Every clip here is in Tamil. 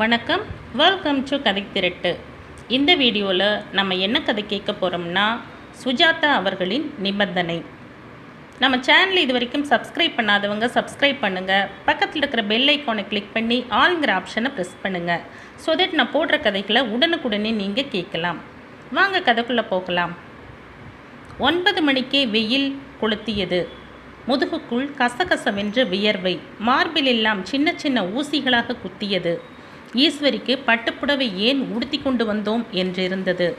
வணக்கம். வெல்கம் டு கதை திரட்டு. இந்த வீடியோவில் நம்ம என்ன கதை கேட்க போகிறோம்னா சுஜாதா அவர்களின் நிபந்தனை. நம்ம சேனல் இது வரைக்கும் சப்ஸ்கிரைப் பண்ணாதவங்க சப்ஸ்கிரைப் பண்ணுங்கள் பக்கத்தில் இருக்கிற பெல் ஐக்கானை கிளிக் பண்ணி ஆளுங்கிற ஆப்ஷனை ப்ரெஸ் பண்ணுங்கள் ஸோ தட் நான் போடுற கதைகளை உடனுக்குடனே நீங்கள் கேட்கலாம். வாங்க கதைக்குள்ளே போகலாம். ஒன்பது மணிக்கே வெயில் கொளுத்தியது. முதுகுக்குள் கசகசவென்று வியர்வை. மார்பிலெல்லாம் சின்ன சின்ன ஊசிகளாக குத்தியது. ஈஸ்வரிக்கு பட்டுப்புடவை ஏன் உடுத்தி கொண்டு வந்தோம் என்றிருந்தது.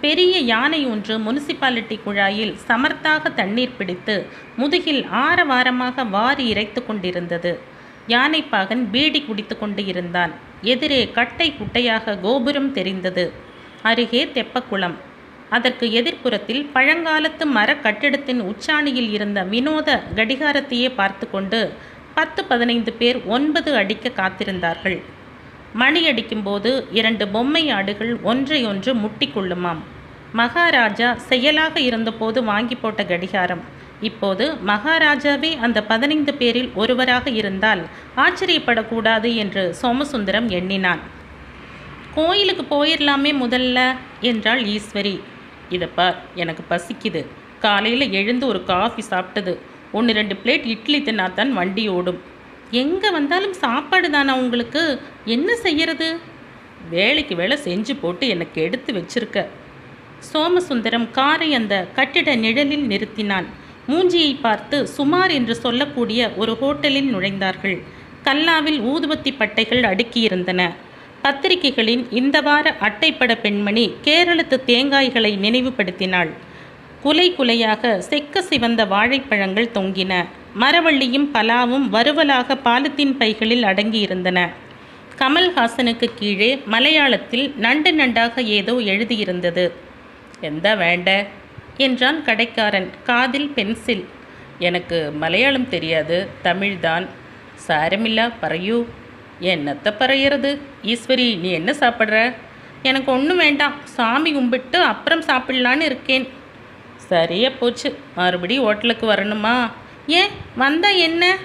பெரிய யானை ஒன்று முனிசிபாலிட்டி குழாயில் சமர்த்தாக தண்ணீர் பிடித்து முதுகில் ஆரவாரமாக வாரி இறைத்து கொண்டிருந்தது. யானைப்பாகன் பீடி குடித்து கொண்டு இருந்தான். எதிரே கட்டை குட்டையாக கோபுரம் தெரிந்தது. அருகே தெப்பக்குளம். அதற்கு எதிர்ப்புறத்தில் பழங்காலத்து மர கட்டிடத்தின் உச்சாணியில் இருந்த வினோத கடிகாரத்தையே பார்த்து கொண்டு பத்து பதினைந்து பேர் ஒன்பது அடிக்க காத்திருந்தார்கள். மணி அடிக்கும்போது இரண்டு பொம்மை ஆடுகள் ஒன்றையொன்று முட்டிக்கொள்ளுமாம். மகாராஜா செயலாக இருந்தபோது வாங்கி போட்ட கடிகாரம். இப்போது மகாராஜாவே அந்த பதினைந்து பேரில் ஒருவராக இருந்தால் ஆச்சரியப்படக்கூடாது என்று சோமசுந்தரம் எண்ணினான். கோயிலுக்கு போயிடலாமே முதல்ல என்றாள் ஈஸ்வரி. இதை பார் எனக்கு பசிக்குது. காலையில் எழுந்து ஒரு காஃபி சாப்பிட்டது. ஒன்று ரெண்டு பிளேட் இட்லி தின்னாதான் வண்டி ஓடும். எங்கே வந்தாலும் சாப்பாடு தானே உங்களுக்கு? என்ன செய்யறது? வேலைக்கு வேலை செஞ்சு போட்டு எனக்கு எடுத்து வச்சிருக்க. சோமசுந்தரம் காரை அந்த கட்டிட நிழலில் நிறுத்தினான். மூஞ்சியை பார்த்து சுமார் என்று சொல்லக்கூடிய ஒரு ஹோட்டலில் நுழைந்தார்கள். கல்லாவில் ஊதுபத்தி பட்டைகள் அடுக்கியிருந்தன. பத்திரிகைகளின் இந்த வார அட்டைப்பட பெண்மணி கேரளத்து தேங்காய்களை நினைவுபடுத்தினாள். குலை குலையாக செக்க சிவந்த வாழைப்பழங்கள் தொங்கின. மரவள்ளியும் பலாவும் வறுவலாக பாலித்தீன் பைகளில் அடங்கியிருந்தன. கமல்ஹாசனுக்கு கீழே மலையாளத்தில் நண்டு நண்டாக ஏதோ எழுதியிருந்தது. எந்த வேண்ட? என்றான் கடைக்காரன் காதில் பென்சில். எனக்கு மலையாளம் தெரியாது தமிழ்தான் சாரமில்லா பறையூ. என்னத்தை பறையிறது? ஈஸ்வரி நீ என்ன சாப்பிட்ற? எனக்கு ஒன்றும் வேண்டாம் சாமி கும்பிட்டு அப்புறம் சாப்பிட்லான்னு இருக்கேன். சரியா போச்சு மறுபடி ஹோட்டலுக்கு வரணுமா? ஏன் வந்தா என்ன?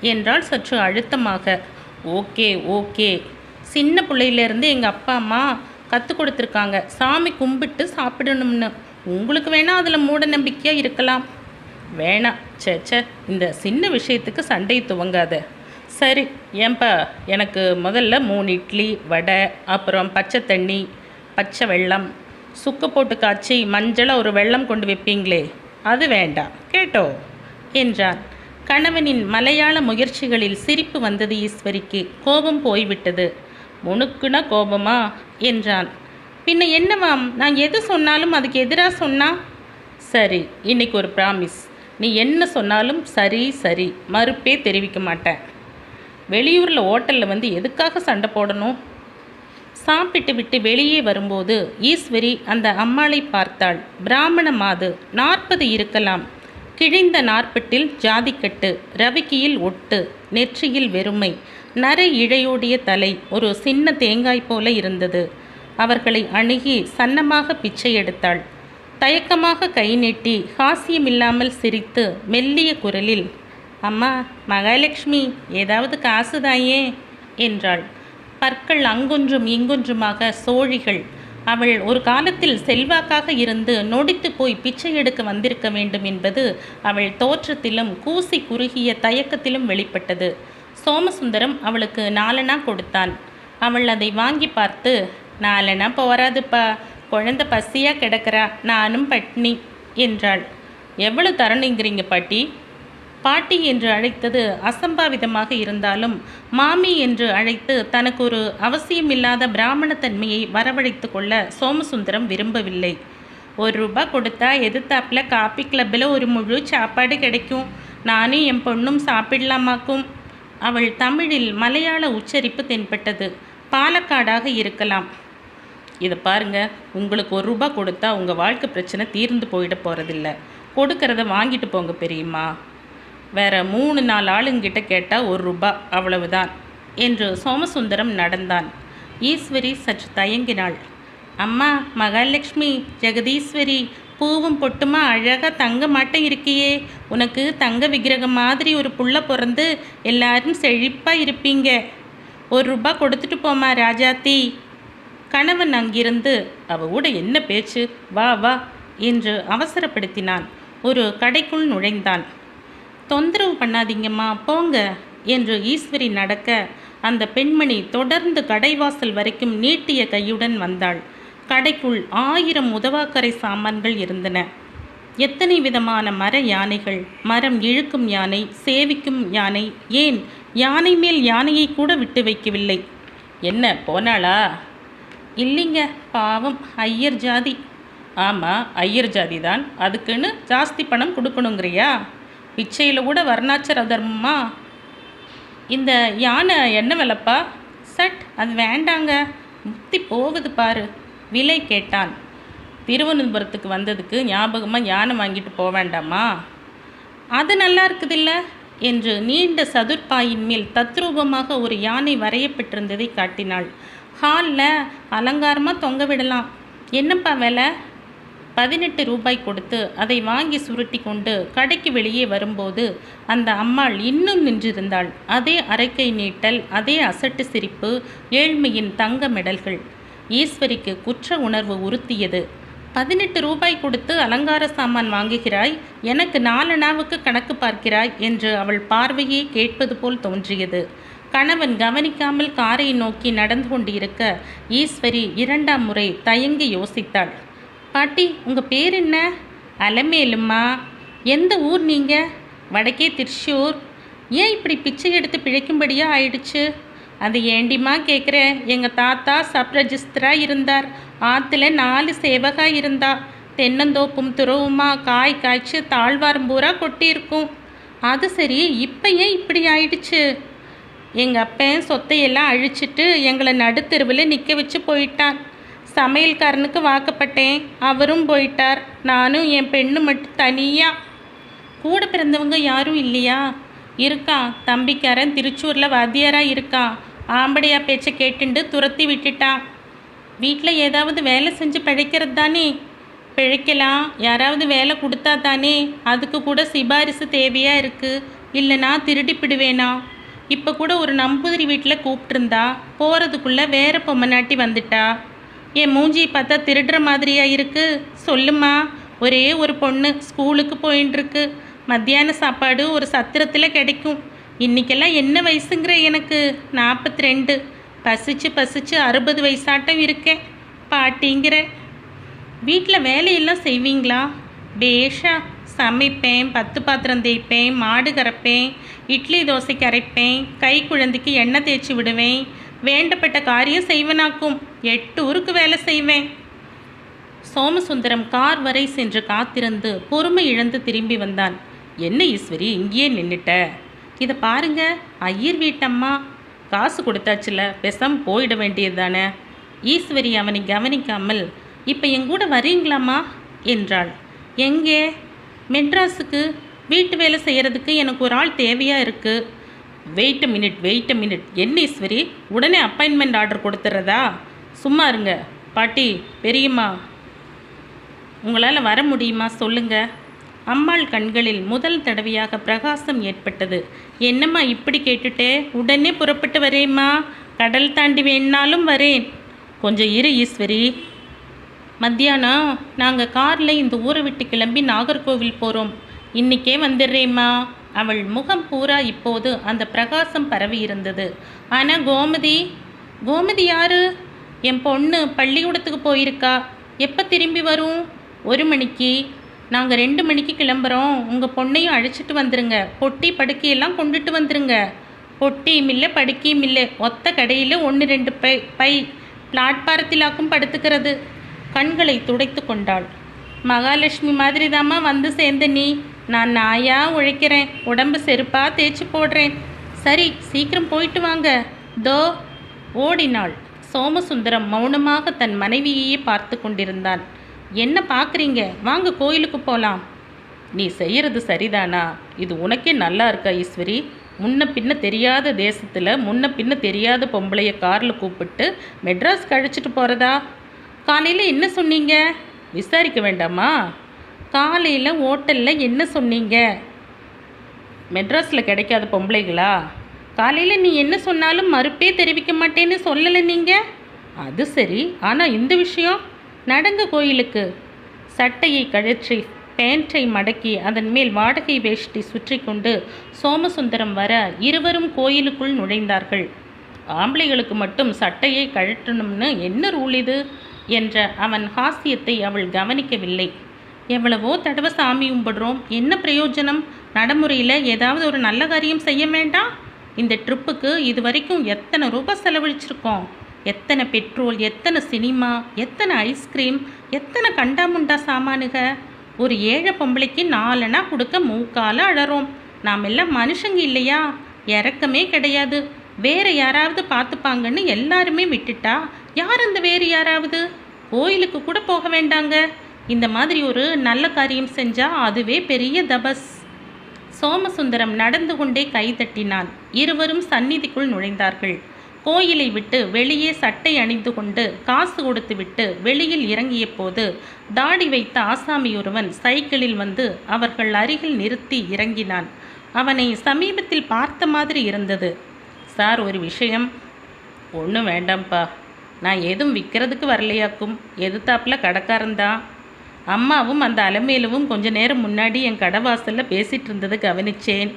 என்றால் சற்று அழுத்தமாக. Okay okay. சின்ன பிள்ளையிலேருந்து எங்கள் அப்பா அம்மா கற்றுக் கொடுத்துருக்காங்க. சாமி கும்பிட்டு சாப்பிடணும்னு. உங்களுக்கு வேணால் அதில் மூட நம்பிக்கையாக இருக்கலாம். வேணாம் ச்சே சே இந்த சின்ன விஷயத்துக்கு சண்டை துவங்காத. சரி ஏன்பா எனக்கு முதல்ல மூணு இட்லி வடை அப்புறம் பச்சை தண்ணி பச்சை வெல்லம். சுக்கு போட்டு காய்ச்சி மஞ்சளாக ஒரு வெள்ளம் கொண்டு வைப்பீங்களே? அது வேண்டாம். கேட்டோ என்றான். கணவனின் மலையாள முயற்சிகளில் சிரிப்பு வந்தது ஈஸ்வரிக்கு. கோபம் போய்விட்டது. முணுக்குனா கோபமா? என்றான். பின்ன என்னவாம்? நான் எது சொன்னாலும் அதுக்கு எதிராக சொன்னா? சரி இன்னைக்கு ஒரு ப்ராமிஸ் நீ என்ன சொன்னாலும் சரி சரி. மறுப்பே தெரிவிக்க மாட்டேன். வெளியூரில் ஓட்டலில் வந்து எதுக்காக சண்டை போடணும்? சாப்பிட்டு விட்டு வெளியே வரும்போது ஈஸ்வரி அந்த அம்மாளை பார்த்தாள். பிராமண மாது நாற்பது இருக்கலாம். கிழிந்த நாற்பட்டில் ஜாதிக்கட்டு ரவிக்கியில் ஒட்டு நெற்றியில் வெறுமை நரை இழையோடிய தலை ஒரு சின்ன தேங்காய் போல இருந்தது. அவர்களை அணுகி சன்னமாக பிச்சை எடுத்தாள். தயக்கமாக கை நீட்டி ஹாசியமில்லாமல் சிரித்து மெல்லிய குரலில் அம்மா மகாலட்சுமி ஏதாவது காசுதாயே என்றாள். பற்கள் அங்கொன்றும் இங்கொன்றுமாக சோழிகள் அவள் ஒரு காலத்தில் செல்வாக்காக இருந்து நொடித்து போய் பிச்சை எடுக்க வந்திருக்க வேண்டும் என்பது அவள் தோற்றத்திலும் கூசி குறுகிய தயக்கத்திலும் வெளிப்பட்டது. சோமசுந்தரம் அவளுக்கு நாலனா கொடுத்தான். அவள் அதை வாங்கி பார்த்து நாலனா போராதுப்பா குழந்த பசியாக கிடக்கிறா. நானும் பட்னி என்றாள். எவ்வளவு தரணுங்கிறீங்க பாட்டி? பாட்டி என்று அழைத்தது அசம்பாவிதமாக இருந்தாலும் மாமி என்று அழைத்து தனக்கு ஒரு அவசியமில்லாத பிராமணத்தன்மையை வரவழைத்து கொள்ள சோமசுந்தரம் விரும்பவில்லை. ஒரு ரூபா கொடுத்தா எதிர்த்தாப்பில் காப்பி கிளப்பில் ஒரு முழு சாப்பாடு கிடைக்கும். நானும் என் பொண்ணும் சாப்பிடலாமாக்கும். அவள் தமிழில் மலையாள உச்சரிப்பு தென்பட்டது. பாலக்காடாக இருக்கலாம். இதை பாருங்க உங்களுக்கு ஒரு ரூபா கொடுத்தா உங்கள் வாழ்க்கை பிரச்சனை தீர்ந்து போயிட போகிறதில்ல கொடுக்கறத வாங்கிட்டு போங்க பெரியம்மா. வேற மூணு நாலு ஆளுங்கிட்ட கேட்டால் ஒரு ரூபா அவ்வளவுதான் என்று சோமசுந்தரம் நடந்தான். ஈஸ்வரி சற்று தயங்கினாள். அம்மா மகாலட்சுமி ஜெகதீஸ்வரி பூவும் பொட்டுமா அழகாக தங்க மாட்டம் இருக்கியே உனக்கு தங்க விக்கிரகம் மாதிரி ஒரு புள்ள பிறந்து எல்லாரும் செழிப்பாக இருப்பீங்க. ஒரு ரூபா கொடுத்துட்டு போமா ராஜாத்தி. கணவன் அங்கிருந்து அவ கூட என்ன பேச்சு? வா வா என்று அவசரப்படுத்தினான். ஒரு கடைக்குள் நுழைந்தான். தொந்தரவு பண்ணாதீங்கம்மா போங்க என்று ஈஸ்வரி நடக்க அந்த பெண்மணி தொடர்ந்து கடைவாசல் வரைக்கும் நீட்டிய கையுடன் வந்தாள். கடைக்குள் ஆயிரம் உதவாக்கரை சாமான்கள் இருந்தன. எத்தனை விதமான மர யானைகள் மரம் இழுக்கும் யானை சேவிக்கும் யானை ஏன் யானை மேல் யானையை கூட விட்டு வைக்கவில்லை? என்ன போனாளா? இல்லைங்க பாவம் ஐயர் ஜாதி. ஆமாம் ஐயர் ஜாதி தான். அதுக்குன்னு ஜாஸ்தி பணம் கொடுக்கணுங்கிறியா? பிச்சையில் கூட வர்ணாச்சர தர்மமா இந்த யானை என்ன விலைப்பா சட் அது வேண்டாங்க. முத்தி போகுது பாரு விலை கேட்டான். திருவனந்தபுரத்துக்கு வந்ததுக்கு ஞாபகமாக யானை வாங்கிட்டு போக வேண்டாமா? அது நல்லா இருக்குதில்ல என்று நீண்ட சதுர்பாயின் மேல் தத்ரூபமாக ஒரு யானை வரையப்பட்டிருந்ததை காட்டினாள். ஹாலில் அலங்காரமாக தொங்க விடலாம். என்னப்பா விலை? பதினெட்டு ரூபாய் கொடுத்து அதை வாங்கி சுருட்டி கொண்டு கடைக்கு வெளியே வரும்போது அந்த அம்மாள் இன்னும் நின்றிருந்தாள். அதே அரைக்கை நீட்டல் அதே அசட்டு சிரிப்பு ஏழ்மையின் தங்க மெடல்கள் ஈஸ்வரிக்கு குற்ற உணர்வு உறுத்தியது. பதினெட்டு ரூபாய் கொடுத்து அலங்கார சாமான் வாங்குகிறாய் எனக்கு நாலனாவுக்கு கணக்கு பார்க்கிறாய் என்று அவள் பார்வையே கேட்பது போல் தோன்றியது. கணவன் கவனிக்காமல் காரை நோக்கி நடந்து கொண்டிருக்க ஈஸ்வரி இரண்டாம் முறை தயங்கி யோசித்தாள். பாட்டி உங்கள் பேர் என்ன? அலமேலும்மா. எந்த ஊர் நீங்கள் வடக்கே திருச்சூர். ஏன் இப்படி பிச்சை எடுத்து பிழைக்கும்படியா ஆயிடுச்சு? அது ஏண்டிமா கேட்குறேன் எங்கள் தாத்தா சப் ரெஜிஸ்டராக இருந்தார். ஆற்றுல நாலு சேவகா இருந்தா. தென்னந்தோப்பும் துறவுமா காய் காய்ச்சி தாழ்வாரம் பூரா கொட்டியிருக்கும். அது சரி இப்போ ஏன் இப்படி ஆயிடுச்சு? எங்கள் அப்பன் சொத்தையெல்லாம் அழிச்சிட்டு எங்களை நடுத்தெருவில் நிற்க வச்சு போயிட்டான். சமையல்காரனுக்கு வாக்கப்பட்டேன். அவரும் போயிட்டார். நானும் என் பெண்ணு மட்டும் தனியாக கூட பிறந்தவங்க யாரும் இல்லையா? இருக்கான். தம்பிக்காரன் திருச்சூரில் வாத்தியாராக இருக்கான். ஆம்படையா பேச்சை கேட்டுண்டு துரத்தி விட்டுட்டான். வீட்டில் ஏதாவது வேலை செஞ்சு பிழைக்கிறது தானே? பிழைக்கலாம். யாராவது வேலை கொடுத்தா தானே? அதுக்கு கூட சிபாரிசு தேவையாக இருக்குது இல்லைனா திருடிப்பிடுவேனா இப்போ கூட ஒரு நம்பூதிரி வீட்டில் கூப்பிட்டுருந்தா போகிறதுக்குள்ளே வேற பொம்மநாட்டி வந்துட்டா. என் மூஞ்சி பார்த்தா திருடுற மாதிரியா இருக்கு? சொல்லுமா ஒரே ஒரு பொண்ணு ஸ்கூலுக்கு போயின்ட்டுருக்கு மத்தியான சாப்பாடு ஒரு சத்திரத்தில் கிடைக்கும். இன்னைக்கெல்லாம் என்ன வயசுங்கிற எனக்கு? நாற்பத்தி ரெண்டு பசிச்சு பசிச்சு அறுபது வயசாட்டம் இருக்கேன். பாட்டிங்கிற. வீட்டில் வேலையெல்லாம் செய்வீங்களா? பேஷா. சமைப்பேன் பத்து பாத்திரம் தேய்ப்பேன் மாடு கறப்பேன் இட்லி தோசை கரைப்பேன் கை குழந்தைக்கு எண்ணெய் தேய்ச்சி விடுவேன் வேண்டப்பட்ட காரியம் செய்வனாக்கும். எட்டு ஊருக்கு வேலை செய்வேன். சோமசுந்தரம் கார் வரை சென்று காத்திருந்து பொறுமை இழந்து திரும்பி வந்தான். என்ன ஈஸ்வரி இங்கேயே நின்னுட்ட? இதை பாருங்க ஐயர் வீட்டம்மா. காசு கொடுத்தாச்சுல பெசம் போயிட வேண்டியது தானே? ஈஸ்வரி அவனை கவனிக்காமல் இப்போ என் கூட வரீங்களாம்மா என்றாள். எங்கே? மெட்ராஸுக்கு. வீட்டு வேலை செய்கிறதுக்கு எனக்கு ஒரு ஆள் தேவையாக இருக்குது வெயிட் மினிட் வெயிட் மினிட் என்ன ஈஸ்வரி? உடனே அப்பாயின்மெண்ட் ஆர்டர் கொடுத்துட்றதா சும்மா இருங்க. பாட்டி பெரியம்மா. உங்களால் வர முடியுமா? சொல்லுங்க. அம்மாள் கண்களில் முதல் தடவையாக பிரகாசம் ஏற்பட்டது. என்னம்மா இப்படி கேட்டுட்டே? உடனே புறப்பட்டு வரேம்மா. கடல் தாண்டி வேணாலும் வரேன். கொஞ்சம் இரு ஈஸ்வரி. மத்தியானம் நாங்கள் காரில் இந்த ஊரை விட்டு கிளம்பி நாகர்கோவில் போகிறோம் இன்றைக்கே வந்துடுறேம்மா. அவள் முகம் பூரா இப்போது அந்த பிரகாசம் பரவி இருந்தது. ஆனால் கோமதி கோமதி யாரு? என் பொண்ணு பள்ளிக்கூடத்துக்கு போயிருக்கா. எப்போ திரும்பி வரும்? ஒரு மணிக்கு. நாங்கள் ரெண்டு மணிக்கு கிளம்புறோம். உங்கள் பொண்ணையும் அழைச்சிட்டு வந்துருங்க. பொட்டி படுக்கையெல்லாம் கொண்டுட்டு வந்துருங்க. பொட்டியும் இல்லை படுக்கையும் இல்லை ஒத்த கடையில் ஒன்று ரெண்டு பை பை பிளாட்பாரத்திலாக்கும் படுத்துக்கிறது. கண்களை துடைத்து கொண்டாள். மகாலட்சுமி மாதிரி வந்து சேர்ந்த நீ. நான் நாயா உழைக்கிறேன் உடம்பு செருப்பா தேய்ச்சி போடுறேன். சரி சீக்கிரம் போயிட்டு வாங்க. தோ ஓடினாள். சோமசுந்தரம் மௌனமாக தன் மனைவியையே பார்த்து கொண்டிருந்தான். என்ன பார்க்குறீங்க வாங்க கோயிலுக்கு போகலாம் நீ செய்கிறது சரிதானா? இது உனக்கே நல்லா இருக்கா ஈஸ்வரி? முன்ன பின்ன தெரியாத தேசத்தில் முன்ன பின்ன தெரியாத பொம்பளைய காரில் கூப்பிட்டு மெட்ராஸ் கழிச்சிட்டு போகிறதா காலையில் என்ன சொன்னீங்க? விசாரிக்க வேண்டாமா? காலையில் ஹோட்டலில் என்ன சொன்னீங்க? மெட்ராஸில் கிடைக்காத பொம்பளைங்களா காலையில் நீ என்ன சொன்னாலும் மறுப்பே தெரிவிக்க மாட்டேன்னு சொல்லலை நீங்கள் அது சரி ஆனால் இந்த விஷயம் நடங்க கோயிலுக்கு. சட்டையை கழற்றி பேண்டை மடக்கி அதன் மேல் வாடகை வேஷ்டி சுற்றி கொண்டு சோமசுந்தரம் வர இருவரும் கோயிலுக்குள் நுழைந்தார்கள். ஆம்பளைகளுக்கு மட்டும் சட்டையை கழற்றணும்னு என்ன ரூல் இது? என்ற அவன் ஹாஸ்யத்தை அவள் கவனிக்கவில்லை. எவ்வளவோ தடவை சாமி கும்பிடுறோம். என்ன பிரயோஜனம்? நடைமுறையில் ஏதாவது ஒரு நல்ல காரியம் செய்ய வேண்டாம்? இந்த ட்ரிப்புக்கு இது வரைக்கும் எத்தனை ரூபாய் செலவழிச்சிருக்கோம்? எத்தனை பெட்ரோல் எத்தனை சினிமா எத்தனை ஐஸ்கிரீம் எத்தனை கண்டாமுண்டா சாமானுக? ஒரு ஏழை பொம்பளைக்கு நாலனா கொடுக்க மூக்கால அழறோம். நாம் எல்லாம் மனுஷங்க இல்லையா? இறக்கமே கிடையாது. வேற யாராவது பார்த்துப்பாங்கன்னு எல்லாருமே விட்டுட்டா? யார் அந்த வேறு யாராவது? கோயிலுக்கு கூட போக வேண்டாங்க. இந்த மாதிரி ஒரு நல்ல காரியம் செஞ்சால் அதுவே பெரிய தபஸ். சோமசுந்தரம் நடந்து கொண்டே கைதட்டினான் இருவரும் சந்நிதிக்குள் நுழைந்தார்கள். கோயிலை விட்டு வெளியே சட்டை அணிந்து கொண்டு காசு கொடுத்து விட்டு வெளியில் இறங்கிய போது தாடி வைத்த ஆசாமி ஒருவன் சைக்கிளில் வந்து அவர்கள் அருகில் நிறுத்தி இறங்கினான். அவனை சமீபத்தில் பார்த்த மாதிரி இருந்தது. சார் ஒரு விஷயம். ஒன்றும் வேண்டாம்ப்பா. நான் எதுவும் விற்கிறதுக்கு வரலையாக்கும். எதிர்த்தாப்புல கடைக்காரன்தான் அம்மாவும் அந்த அலமேலுவும் கொஞ்ச நேரம் முன்னாடி என் கடை வாசலில் பேசிகிட்டு இருந்ததை கவனிச்சேன்.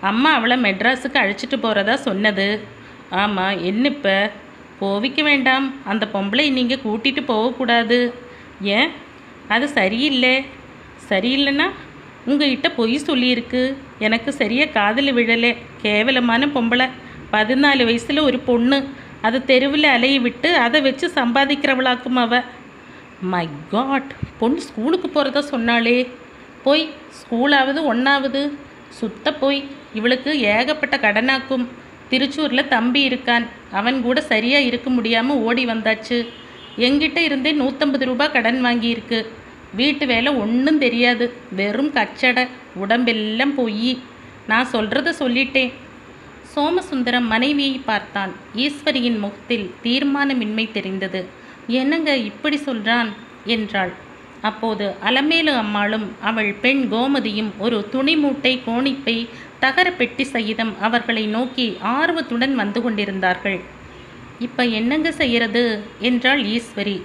அம்மா அவளை மெட்ராஸுக்கு அழைச்சிட்டு போகிறதா சொன்னது. ஆமாம் என்ன இப்போ? கோவிக்க வேண்டாம். அந்த பொம்பளை நீங்கள் கூட்டிகிட்டு போகக்கூடாது ஏன்? அது சரியில்லை. சரியில்லைன்னா உங்ககிட்ட பொய் சொல்லியிருக்கு. எனக்கு சரியாக காதில் விழலை. கேவலமான பொம்பளை. பதினாலு வயசில் ஒரு பொண்ணு. அது தெருவில் அலைய விட்டு அதை வச்சு சம்பாதிக்கிறவளாக்கும் அவள் மை காட் பொண்ணு ஸ்கூலுக்கு போகிறத சொன்னாளே. போய் ஸ்கூலாவது ஒன்றாவது சுத்த போய். இவளுக்கு ஏகப்பட்ட கடனாக்கும். திருச்சூரில் தம்பி இருக்கான். அவன் கூட சரியாக இருக்க முடியாமல் ஓடி வந்தாச்சு. எங்கிட்ட இருந்தே நூற்றம்பது ரூபாய் கடன் வாங்கியிருக்கு. வீட்டு வேலை ஒன்றும் தெரியாது. வெறும் கச்சடை உடம்பெல்லாம் போய். நான் சொல்கிறத சொல்லிட்டேன். சோமசுந்தரம் மனைவியை பார்த்தான். ஈஸ்வரியின் முகத்தில் தீர்மானமின்மை தெரிந்தது. என்னங்க இப்படி சொல்கிறான் என்றாள். அப்போது அலமேலு அம்மாளும் அவள் பெண் கோமதியும் ஒரு துணி மூட்டை கோணிப்பை தகர பெட்டி சகிதம் அவர்களை நோக்கி ஆர்வத்துடன் வந்து கொண்டிருந்தார்கள். இப்போ என்னங்க செய்கிறது என்றாள் ஈஸ்வரி.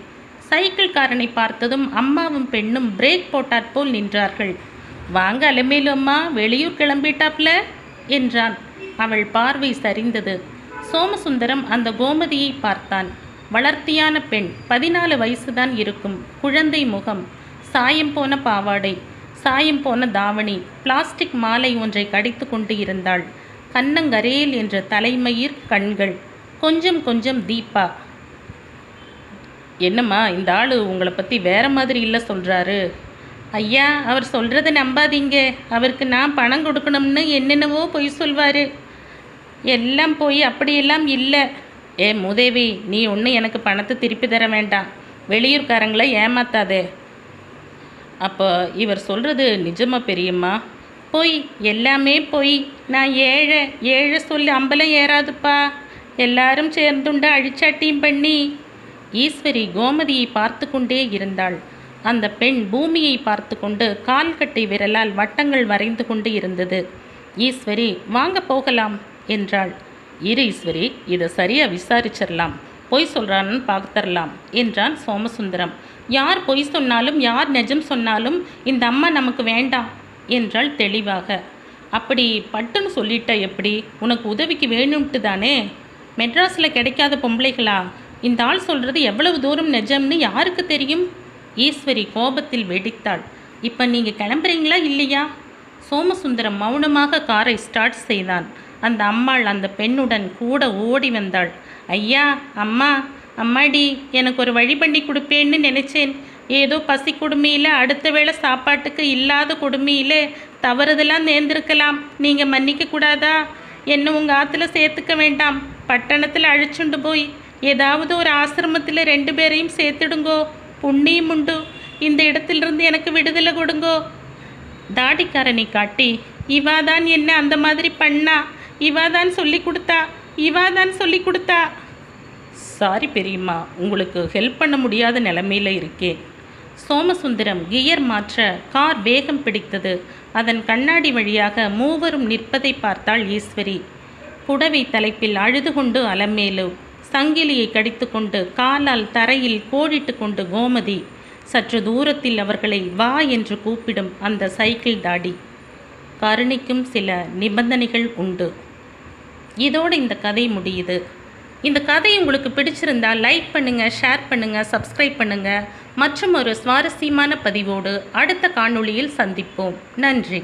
சைக்கிள்காரனை பார்த்ததும் அம்மாவும் பெண்ணும் பிரேக் போட்டாற்போல் நின்றார்கள். வாங்க அலமேலு அம்மா வெளியூர் கிளம்பிட்டாப்ல? என்றான். அவள் பார்வை சரிந்தது. சோமசுந்தரம் அந்த கோமதியை பார்த்தான். வளர்த்தியான பெண் பதினாலு வயசு தான் இருக்கும் குழந்தை முகம். சாயம் போன பாவாடை சாயம் போன தாவணி பிளாஸ்டிக் மாலை ஒன்றை கடித்து கொண்டு இருந்தாள். கண்ணங்கரேல் என்ற தலைமயிர் கண்கள். கொஞ்சம் கொஞ்சம் தீபா. என்னம்மா இந்த ஆள் உங்களை பற்றி வேற மாதிரி இல்லை சொல்கிறாரு ஐயா அவர் சொல்கிறத நம்பாதீங்க. அவருக்கு நான் பணம் கொடுக்கணும்னு என்னென்னவோ பொய் சொல்வார். எல்லாம் போய் அப்படியெல்லாம் இல்லை. ஏ முதேவி நீ ஒன்று எனக்கு பணத்தை திருப்பி தர வேண்டாம். வெளியூர்காரங்களை ஏமாத்தாதே. அப்போ இவர் சொல்கிறது நிஜமா பெரியம்மா? பொய் எல்லாமே பொய் நான் ஏழை ஏழை சொல்லி அம்பலம் ஏறாதுப்பா. எல்லாரும் சேர்ந்துண்டு அழிச்சாட்டியும் பண்ணி. ஈஸ்வரி கோமதியை பார்த்து கொண்டே இருந்தாள். அந்த பெண் பூமியை பார்த்து கொண்டு கால்கட்டை விரலால் வட்டங்கள் வரைந்து கொண்டு இருந்தது. ஈஸ்வரி வாங்க போகலாம் என்றாள். இரு ஈஸ்வரி இதை சரியாக விசாரிச்சிடலாம் பொய் சொல்கிறான்னு பார்த்துடலாம் என்றான் சோமசுந்தரம். யார் பொய் சொன்னாலும் யார் நிஜம் சொன்னாலும் இந்த அம்மா நமக்கு வேண்டாம் என்றாள் தெளிவாக. அப்படி பட்டுன்னு சொல்லிட்ட எப்படி? உனக்கு உதவிக்கு வேணும்ட்டு தானே? மெட்ராஸில் கிடைக்காத பொம்பளைகளா? இந்த ஆள் சொல்கிறது எவ்வளவு தூரம் நிஜம்னு யாருக்கு தெரியும்? ஈஸ்வரி கோபத்தில் வெடித்தாள். இப்போ நீங்கள் கிளம்புறீங்களா இல்லையா? சோமசுந்தரம் மௌனமாக காரை ஸ்டார்ட் செய்தான். அந்த அம்மாள் அந்த பெண்ணுடன் கூட ஓடி வந்தாள். ஐயா அம்மா அம்மாடி எனக்கு ஒரு வழி பண்ணி கொடுப்பேன்னு நினைச்சேன். ஏதோ பசி கொடுமையில் அடுத்த வேளை சாப்பாட்டுக்கு இல்லாத கொடுமையில் தவறுதெல்லாம் நேர்ந்திருக்கலாம். நீங்கள் மன்னிக்க கூடாதா? என்ன உங்கள் ஆற்றுல சேர்த்துக்க வேண்டாம். பட்டணத்தில் அழிச்சுண்டு போய் ஏதாவது ஒரு ஆசிரமத்தில் ரெண்டு பேரையும் சேர்த்துடுங்கோ. புண்ணியம் உண்டு. இந்த இடத்திலிருந்து எனக்கு விடுதலை கொடுங்கோ. தாடிக்காரனை காட்டி இவா தான் என்ன அந்த மாதிரி பண்ணா? இவா தான் சொல்லி கொடுத்தா இவா தான் சொல்லி கொடுத்தா. சாரி பெரியம்மா உங்களுக்கு ஹெல்ப் பண்ண முடியாத நிலைமையில் இருக்கேன் சோமசுந்தரம் கியர் மாற்ற கார் வேகம் பிடித்தது. அதன் கண்ணாடி வழியாக மூவரும் நிற்பதை பார்த்தாள் ஈஸ்வரி. புடவை தலைப்பில் அழுது கொண்டு அலமேலு சங்கிலியை கடித்துக்கொண்டு காலால் தரையில் கோடிட்டு கொண்டு கோமதி. சற்று தூரத்தில் அவர்களை வா என்று கூப்பிடும் அந்த சைக்கிள் தாடி. கருணைக்கும் சில நிபந்தனைகள் உண்டு. இதோடு இந்த கதை முடியுது. இந்த கதை உங்களுக்கு பிடிச்சிருந்தா லைக் பண்ணுங்கள் ஷேர் பண்ணுங்கள் சப்ஸ்கிரைப் பண்ணுங்கள் மற்றும் ஒரு சுவாரஸ்யமான பதிவோடு அடுத்த காணொளியில் சந்திப்போம். நன்றி.